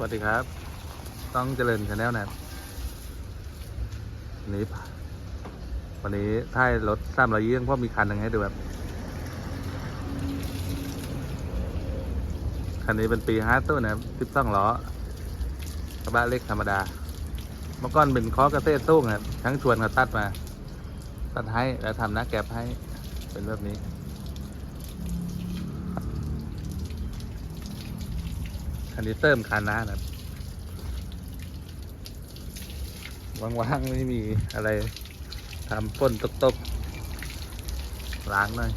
สวัสดีครับ ต้องเจริญชาแนลนะครับนี้วันนี้ท้ายรถสามร้อยยี่เพราะมีคันหนึ่งให้ดูแบบคันนี้เป็นปีห้าตู้นะครับสิบสองล้อกระบะเล็กธรรมดา เมื่อก่อนเป็นคอกระเตตู้นะครับทั้งชวนเขาตัดมา ตัดให้แล้วทำหน้าแก็บให้เป็นแบบนี้ คันนี้เติมคันหน้านะครับว่างๆไม่มีอะไรทำพ่นตกๆล้างหน่อย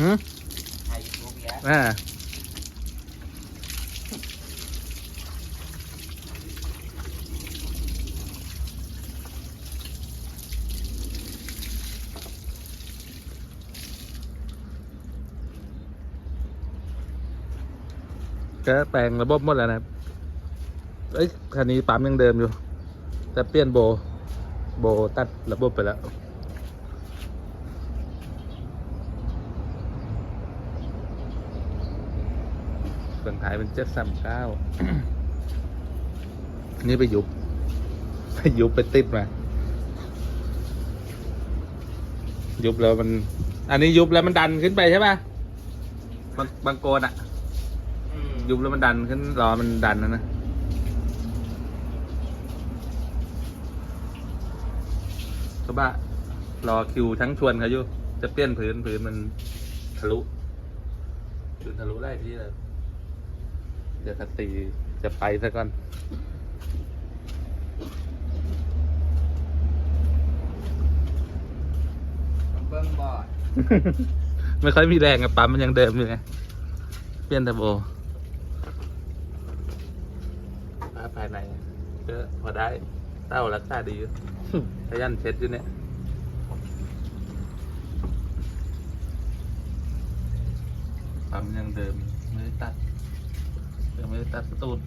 หืมอ่า ก็แปลงระบบหมดแล้วนะครับเอ้ยคันนี้ปั๊มยังเดิมอยู่ แต่เปลี่ยนโบ โบตัดระบบไปแล้วส่วนท้ายเป็นเจ็ดสามเก้านี่ไปยุบ ไปยุบไปติดมา ยุบแล้วมัน อันนี้ยุบแล้วมันดันขึ้นไปใช่ป่ะบางบางโกนอะ ยุบแล้วมันดันขึ้นรอมันดันนะนะก็บ้ารอคิวทั้งชวนเขาอยู่ จะเปลี่ยนพื้นพื้นมันทะลุพื้นทะลุได้ที่เลยเดี๋ยวกตีจะไปซะก่อนเบิ้งบอด ไม่ค่อยมีแรงกับปั๊มมันยังเดิมอยู่ไงเปลี่ยนเทอร์โบป้าภายในก็พอได้เต้ารักษาดีอยู่ ขยันเช็ดอยู่เนี่ยปั๊มยังเดิมไม่ได้ตัดยังไม่ได้ตัดประตูเละ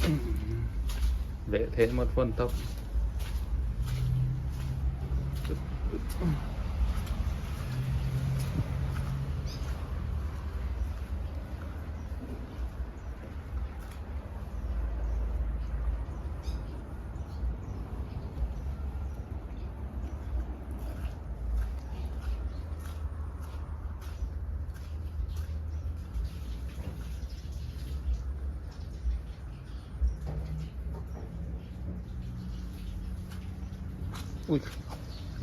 เทะหม ดฝนตก อุ้ย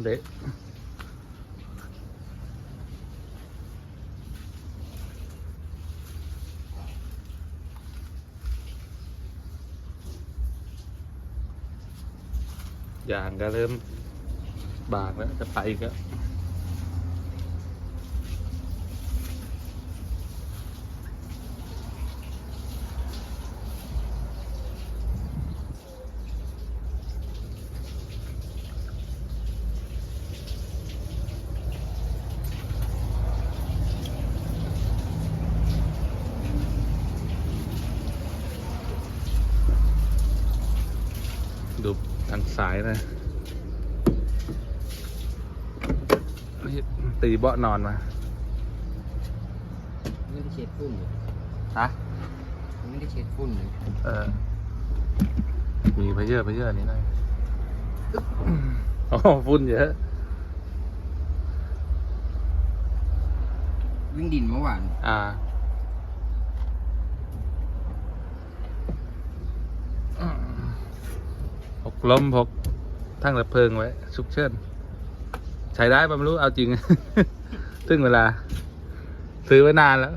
เละยางก็เริ่มบางแล้วจะไปอีก็ ดูทางซ้ายนะนี่ตีเบาะนอนมาไม่ได้เช็ดฝุ่นเลยฮะไม่ได้เช็ดฝุ่นเลยเออ มีเพเยอร์เพเยอร์อันนี้หน่อยอ๋อฝุ่นเยอะวิ่งดินเมื่อวาน อ่า กล้มพกทั้งระเพลิงไว้ชุกเชิญใช้ได้ปะไม่รู้เอาจริง ซึ่งเวลา ซื้อไว้นานแล้ว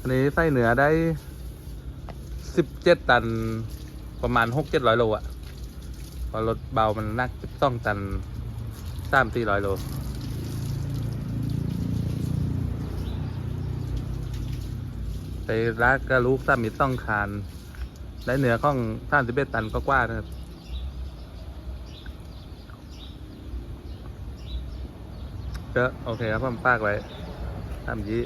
อันนี้ไส้เหนือได้สิบเจ็ดตันประมาณหกเจ็ดร้อยโลอะ พอรถเบามันนักสิบสองตันสามสี่ร้อยโลไปรักกระลูกสามิตต้องคานและเหนือข้องท่านสิบเอ็ดตันก็กว่านะครับก็โอเคครับผมปากไว้ทำยี้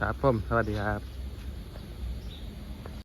ครับผม สวัสดีครับ